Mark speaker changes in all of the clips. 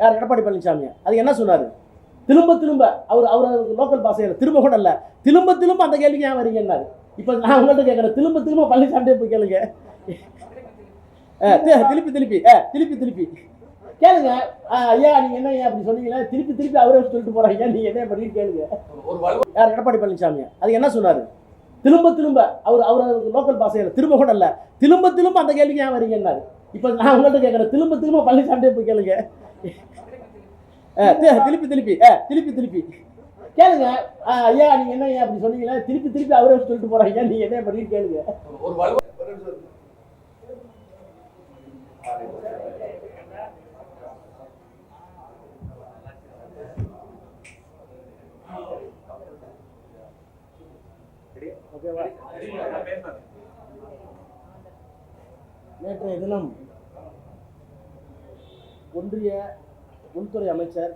Speaker 1: யார் எடப்பாடி பழனிசாமி அது என்ன சொன்னார்? திரும்ப திரும்ப அவர் அவர் லோக்கல் பாஷையில் திரும்ப கூட இல்லை. திரும்ப திரும்ப அந்த கேள்விக்கு ஏன் வரீங்கன்னாரு? இப்போ நான் உங்கள்கிட்ட கேட்குறேன் திரும்ப திரும்ப பழனிசாமியே போய் கேளுங்க. திருப்பி திருப்பி. ஆ, திருப்பி திருப்பி. கேளுங்க. ஐயா நீங்க என்ன ஐயா அப்படி சொன்னீங்களே? திருப்பி திருப்பி அவரே சொல்லிட்டு போறாங்க. நீங்க என்ன பண்ணி கேளுங்க.
Speaker 2: ஒரு
Speaker 1: யார் எடப்பாடி பழனிசாமி அது என்ன சொன்னாரு? திரும்ப திரும்ப அவர் அவர் லோக்கல் பாஷையில் திரும்ப கூட இல்லை. திரும்ப திரும்ப அந்த கேள்விக்கு ஏன் வரீங்கன்னாரு? இப்போ நான் உங்கள்கிட்ட கேட்குறேன் திரும்ப திரும்ப பழனிசாமியே போய் கேளுங்க. திருப்பி திருப்பி. திருப்பி திருப்பி. கேளுங்க. ஐயா நீங்கள் என்ன ஐயா அப்படி சொன்னீங்களா திருப்பி திருப்பி அவரே சொல்லிட்டு போகிறாங்க நீங்கள் என்ன பண்ணி கேளுங்க. நேற்றைய தினம் ஒன்றிய உள்துறை அமைச்சர்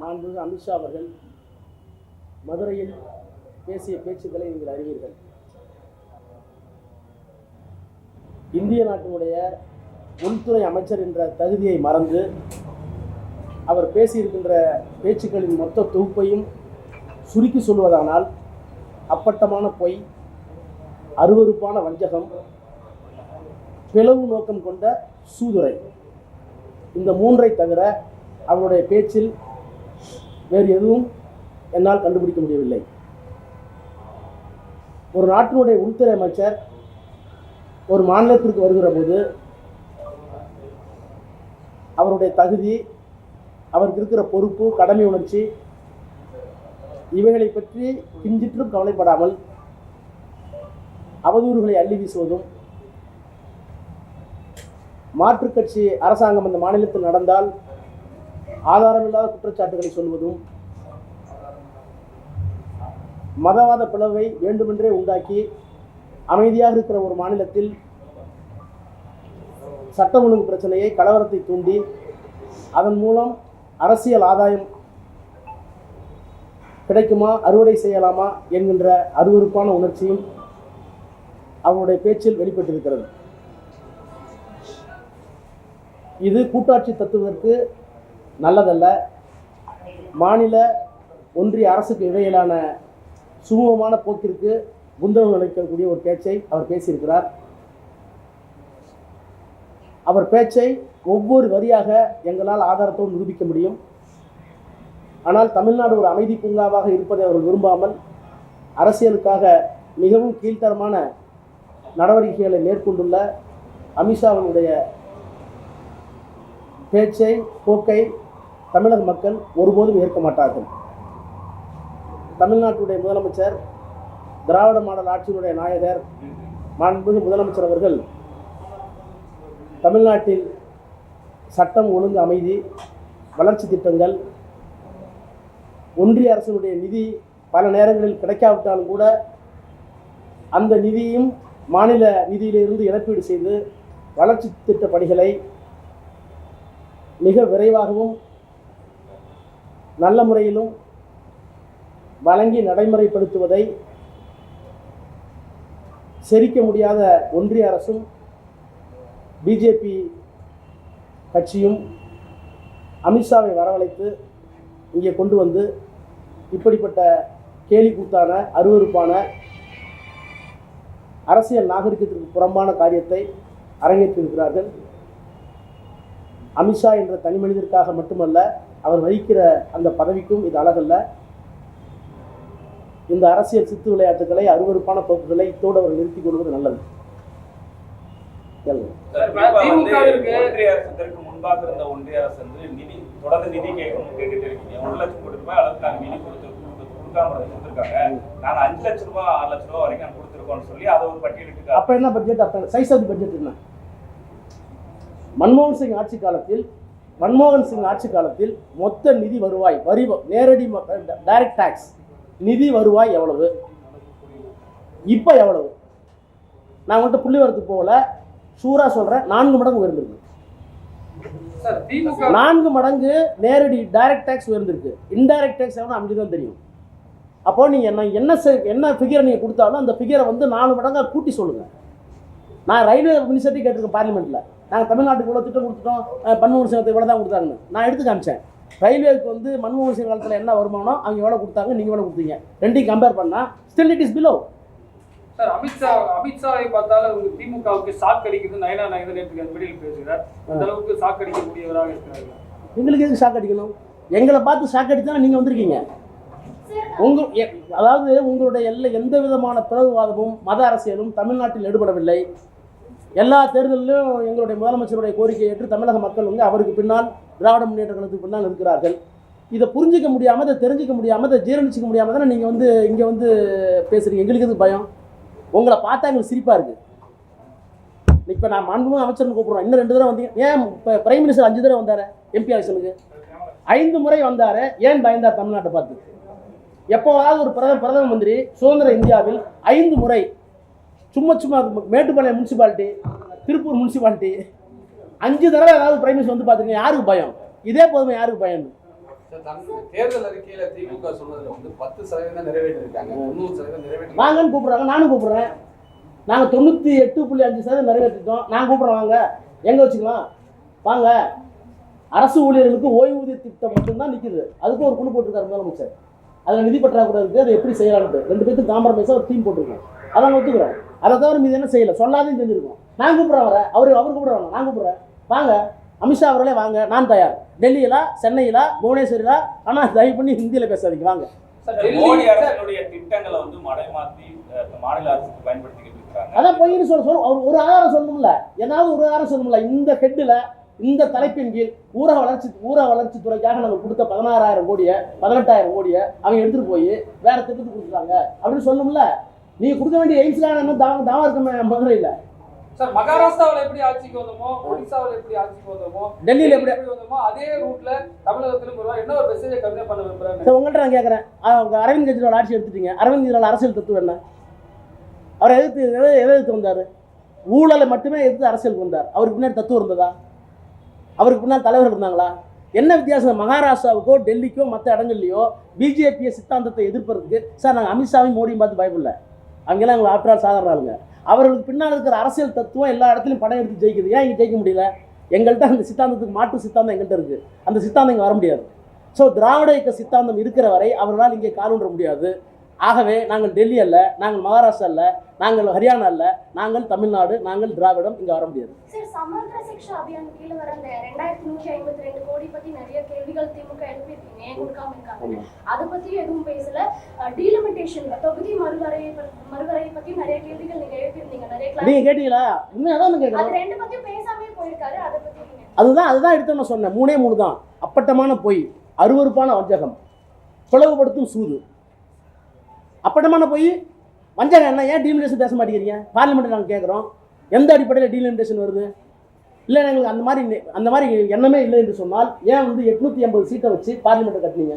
Speaker 1: மாண்புமிகு அமித்ஷா அவர்கள் மதுரையில் பேசிய பேச்சுக்களை நீங்கள் அறிவீர்கள். இந்திய நாட்டினுடைய உள்துறை அமைச்சர் என்ற தகுதியை மறந்து அவர் பேசியிருக்கின்ற பேச்சுக்களின் மொத்த தொகுப்பையும் சுருக்கி சொல்வதானால் அப்பட்டமான பொய் அருவருப்பான வஞ்சகம் பிளவு நோக்கம் கொண்ட சூதுரை. இந்த மூன்றை தவிர அவருடைய பேச்சில் வேறு எதுவும் என்னால் கண்டுபிடிக்க முடியவில்லை. ஒரு நாட்டினுடைய உள்துறை அமைச்சர் ஒரு மாநிலத்திற்கு வருகிற போது அவருடைய தகுதி அவருக்கு இருக்கிற பொறுப்பு கடமை உணர்ச்சி இவைகளை பற்றி கிஞ்சிற்றும் கவலைப்படாமல் அவதூறுகளை அள்ளி வீசுவதும் மாற்றுக் கட்சி அரசாங்கம் அந்த மாநிலத்தில் நடந்தால் ஆதாரமில்லாத குற்றச்சாட்டுகளை சொல்வதும் மதவாத பிளவை வேண்டுமென்றே உண்டாக்கி அமைதியாக இருக்கிற ஒரு மாநிலத்தில் சட்ட ஒழுங்கு பிரச்சனையை கலவரத்தை தூண்டி அதன் மூலம் அரசியல் ஆதாயம் கிடைக்குமா? அறுவடை செய்யலாமா? என்கின்ற அருவருப்பான உணர்ச்சியும் அவருடைய பேச்சில் வெளிப்பட்டிருக்கிறது. இது கூட்டாட்சி தத்துவதற்கு நல்லதல்ல. மாநில ஒன்றிய அரசுக்கு இடையிலான சுமூகமான போக்கிற்கு குந்தகம் அளிக்கக்கூடிய ஒரு பேச்சை அவர் பேசியிருக்கிறார். அவர் பேச்சை ஒவ்வொரு வரியாக எங்களால் ஆதாரத்தோடு நிரூபிக்க முடியும். ஆனால் தமிழ்நாடு ஒரு அமைதி பூங்காவாக இருப்பதை அவர்கள் விரும்பாமல் அரசியலுக்காக மிகவும் கீழ்த்தரமான நடவடிக்கைகளை மேற்கொண்டுள்ள அமித்ஷாவினுடைய பேச்சை போக்கை தமிழக மக்கள் ஒருபோதும் ஏற்க மாட்டார்கள். தமிழ்நாட்டுடைய முதலமைச்சர் திராவிட மாடல் ஆட்சியினுடைய நாயகர் மாண்புமிகு முதலமைச்சர் அவர்கள் தமிழ்நாட்டில் சட்டம் ஒழுங்கு அமைதி வளர்ச்சி திட்டங்கள் ஒன்றிய அரசினுடைய நிதி பல நேரங்களில் கிடைக்காவிட்டாலும் கூட அந்த நிதியும் மாநில நிதியிலிருந்து இழப்பீடு செய்து வளர்ச்சி திட்ட பணிகளை மிக விரைவாகவும் நல்ல முறையிலும் வழங்கி நடைமுறைப்படுத்துவதை செரிக்க முடியாத ஒன்றிய அரசும் பிஜேபி கட்சியும் அமித்ஷாவை வரவழைத்து இங்கே கொண்டு வந்து இப்படிப்பட்ட கேலி கூத்தான அருவருப்பான அரசியல் நாகரிகத்திற்கு புறம்பான காரியத்தை அரங்கேற்றிருக்கிறார்கள் அமித்ஷா என்ற தனி மனிதருக்காக மட்டுமல்ல அவர் வகிக்கிற அந்த பதவிக்கும் இது அழகல்ல. இந்த அரசியல் சித்து விளையாட்டுகளை அருவருப்பான போக்குகளை இத்தோடு அவர் நிறுத்திக் கொள்வது நல்லது.
Speaker 3: முன்பாக இருந்த ஒன்றிய அரசு வந்து நிதி தொடர்ந்து நிதி கேட்கணும் கேட்டுட்டு இருக்கீங்க. ஒரு லட்சம் கோடி ரூபாய் அளவுக்கு நிதி கொடுத்து கொடுத்து- கொடுக்காம கொடுத்துருக்காங்க. நாங்க அஞ்சு லட்சம் ரூபாய் ஆறு லட்சம் ரூபாய் வரைக்கும் கொடுத்துருக்கோம்னு சொல்லி அதை ஒரு பட்டியலிட்டு
Speaker 1: அப்ப என்ன பட்ஜெட் அப்ப சைஸ் ஆஃப் பட்ஜெட் என்ன? மன்மோகன் சிங் ஆட்சி காலத்தில் மன்மோகன் சிங் ஆட்சி காலத்தில் மொத்த நிதி வருவாய் வரி நேரடி டைரக்ட் டாக்ஸ் நிதி வருவாய் எவ்வளவு? இப்போ எவ்வளவு? நான் மட்டும் புள்ளி வரத்துக்கு போகல. ஷூரா சொல்றேன். நான்கு மடங்கு உயர்ந்திருக்கு. நான்கு மடங்கு நேரடி டைரக்ட் டாக்ஸ் உயர்ந்திருக்கு. இன்டைரக்ட் டாக்ஸ் எவ்வளோ அமைஞ்சு தான் தெரியும். அப்போ நீங்கள் என்ன என்ன என்ன ஃபிகரை நீங்கள் கொடுத்தாலும் அந்த ஃபிகரை வந்து நாலு மடங்காக கூட்டி சொல்லுங்கள் நான் ரயில்வே மினிஸ்டர்ட்டி கேட்டிருக்கேன் பார்லிமெண்ட்டில் நாங்கள் தமிழ்நாட்டுக்கு இவ்வளோ திட்டம் கொடுத்துட்டோம். மன்மோகன் சிங்கத்தை இவ்வளோ தான் கொடுத்தாங்கன்னு. நான் எடுத்து காமிச்சேன். ரயில்வேக்கு வந்து மன்மோகன் சிங் காலத்தில் என்ன வருமானம் அவங்க எவ்வளோ கொடுத்தாங்க நீங்கள் எவ்வளோ கொடுத்தீங்க. ரெண்டையும் கம்பேர் பண்ணால் still it is below
Speaker 4: sir Amit Shah அமித்ஷாவை பார்த்தாலும் உங்க திமுகவுக்கு சாக் அடிக்குது நயனா நாயகர் நேற்று வெளியில் பேசுகிறார். அந்த அளவுக்கு சாக் அடிக்கக்கூடியவராக இருக்கிறார்கள்.
Speaker 1: எங்களுக்கு எதுக்கு ஷாக் அடிக்கணும்? எங்களை பார்த்து ஷாக் அடித்தானே நீங்கள் வந்திருக்கீங்க. உங்க எ- அதாவது உங்களுடைய எல்லா எந்த விதமான பிளவுவாதமும் மத அரசியலும் தமிழ்நாட்டில் ஈடுபடவில்லை. எல்லா தேர்தலிலும் எங்களுடைய முதலமைச்சருடைய கோரிக்கையை ஏற்று தமிழக மக்கள் வந்து அவருக்கு பின்னால் திராவிட முன்னேற்ற கழகத்துக்கு பின்னால் இருக்கிறார்கள் இதை புரிஞ்சிக்க முடியாமல் இதை தெரிஞ்சிக்க முடியாமல் இதை ஜீரணிச்சிக்க முடியாமல் தானே நீங்கள் வந்து இங்கே வந்து பேசுகிறீங்க எங்களுக்கு எது பயம்? உங்களை பார்த்தா எங்களுக்கு சிரிப்பாக இருக்குது இப்போ நான் மாண்புமிகு அமைச்சர்னு கூப்பிடுறோம். இன்னும் ரெண்டு தடவை வந்தீங்க. ஏன் இப்போ பிரைம் மினிஸ்டர் அஞ்சு தடவை வந்தார்? எம்பி எலெக்ஷனுக்கு ஐந்து முறை வந்தார். ஏன் பயந்தார் தமிழ்நாட்டை பார்த்து? எப்போவாவது ஒரு பிரதம பிரதம மந்திரி சுதந்திர இந்தியாவில் ஐந்து முறை சும்மா சும்மா மேட்டுப்பாளையம் முனிசிபாலிட்டி திருப்பூர் முனிசிபாலிட்டி அஞ்சு தடவை ஏதாவது பிரைம் மினிஸ்டர் வந்து பார்த்துருக்கீங்க யாருக்கு பயம்? இதே போதுமே யாருக்கு பயம்?
Speaker 2: தேர்தல் அறிக்கையில திமுக சொன்னதுல வந்து பத்து சதவீதம் நிறைவேற்றிருக்காங்க. தொண்ணூறு சதவீதம் நிறைவேற்றி
Speaker 1: வாங்கன்னு கூப்பிட்றாங்க நானும் கூப்பிட்றேன். நாங்கள் தொண்ணூற்றி எட்டு புள்ளி அஞ்சு சதவீதம் நிறைவேற்றிட்டோம். நான் கூப்பிட்றேன் வாங்க. எங்கே வச்சுக்கலாம்? வாங்க. அரசு ஊழியர்களுக்கு ஓய்வூதிய திட்டம் மட்டும்தான் நிற்கிது அதுக்கும் ஒரு குழு போட்டிருக்காரு முதலமைச்சர். அதில் நிதி பற்றாக்குறை இருக்குது அதை எப்படி செய்யலாம்னு ரெண்டு பேருக்கு காம்ப்ரமைஸாக ஒரு டீம் போட்டிருக்கோம். அதான் ஒத்துக்கிறோம். அதை தவிர மீது என்ன செய்யலை? சொல்லாதையும் செஞ்சுருக்கோம் நான் கூப்பிட்றேன் அவரை. அவர் அவர் கூப்பிட்றாங்க. நான் கூப்பிட்றேன். வாங்க. அமித்ஷா அவர்களே வாங்க. நான் தயார். டெல்லியில சென்னையில புவனேஸ்வரியில ஆனால் தயவு பண்ணி ஹிந்தியில் பேசாதீங்க. வாங்க.
Speaker 3: மோடி அரசினுடைய திட்டங்களை வந்து மடைமாத்தி அஹ், மாநில அரசுக்கு பயன்படுத்திக்கிட்டு இருக்காங்க.
Speaker 1: அதான் பொய்ன்னு சொல்ல சொல்ல அவர் ஒரு ஆதாரம் சொல்லணும்ல. ஏதாவது ஒரு ஆதாரம் சொல்லணும்ல. இந்த ஹெட்டில் இந்த தலைப்பின் கீழ் ஊரக வளர்ச்சி ஊரக வளர்ச்சி துறைக்காக நாங்கள் கொடுத்த பதினாறாயிரம் கோடியை பதினெட்டாயிரம் கோடியை அவங்க எடுத்துட்டு போய் வேற திட்டத்துக்கு கொடுத்துட்டாங்க. அப்படின்னு சொல்லணும்ல. நீங்க கொடுக்க வேண்டிய எய்ம்ஸ்லாம் என்ன தாவ தாவா இருக்குமே மதுரையில்
Speaker 4: சார் மகாராஷ்டிராவில் எப்படி ஆட்சிக்கு வந்தோமோ ஒடிசாவில் எப்படி ஆட்சிக்கு வந்தோமோ
Speaker 1: டெல்லியில் எப்படி
Speaker 4: வந்தோமோ அதே ரூட்ல தமிழகத்திலும் வருவா என்ன ஒரு மெசேஜை கன்வே பண்ண விரும்புறாங்க
Speaker 1: சரி உங்கள்கிட்ட நான் கேட்குறேன் அவங்க அரவிந்த் கெஜ்ரிவால் ஆட்சி எடுத்துட்டீங்க. அரவிந்த் கெஜ்ரிவால் அரசியல் தத்துவம் என்ன? அவர் எதிர்த்து எதை எதை எதிர்த்து வந்தார்? ஊழலை மட்டுமே எதிர்த்து அரசியலுக்கு வந்தார் அவருக்கு பின்னாடி தத்துவம் இருந்ததா? அவருக்கு பின்னால் தலைவர் இருந்தாங்களா? என்ன வித்தியாசம்? மகாராஷ்டிராவுக்கோ டெல்லிக்கோ மற்ற இடங்கள்லையோ பிஜேபி சித்தாந்தத்தை எதிர்ப்பதற்கு சார் நாங்கள் அமித்ஷாவையும் மோடியும் பார்த்து பயப்படல. அவங்கெல்லாம் எங்களை ஆற்றால் சாதாரண ஆளுங்க அவர்களுக்கு பின்னால் இருக்கிற அரசியல் தத்துவம் எல்லா இடத்துலையும் படம் எடுத்து ஜெயிக்குது. ஏன் இங்கே ஜெயிக்க முடியல? எங்கள்கிட்ட அந்த சித்தாந்தத்துக்கு மாற்று சித்தாந்தம் எங்கள்கிட்ட இருக்குது அந்த சித்தாந்தம் இங்கே வர முடியாது. ஸோ திராவிட இயக்க சித்தாந்தம் இருக்கிற வரை அவர்களால் இங்கே காலூன்ற முடியாது. ஆகவே நாங்கள் டெல்லி அல்ல நாங்கள் மகாராஷ்டிரா அல்ல நாங்கள் ஹரியானா அல்ல நாங்கள் தமிழ்நாடு நாங்கள் திராவிடம் இங்கே வர முடியாது.
Speaker 5: நீங்க
Speaker 1: கேட்டீங்களா?
Speaker 5: நீங்க
Speaker 1: அதுதான் அதுதான் எடுத்து நான் சொன்னேன். மூணே மூணு தான் அப்பட்டமான பொய் அருவருப்பான வஞ்சகம் பிளவுபடுத்தும் சூது. அப்பட்டமான போய் வஞ்சகம் என்ன ஏன் டீலிமிடேஷன் பேச மாட்டேங்கிறீங்க? பார்லிமெண்ட்டில் நாங்கள் கேட்குறோம் எந்த அடிப்படையில் டீலிமிடேஷன் வருது? இல்லை எங்களுக்கு அந்த மாதிரி அந்த மாதிரி எண்ணமே இல்லை என்று சொன்னால் ஏன் வந்து எட்நூற்றி எண்பது சீட்டை வச்சு பார்லிமெண்ட்டை கட்டினீங்க?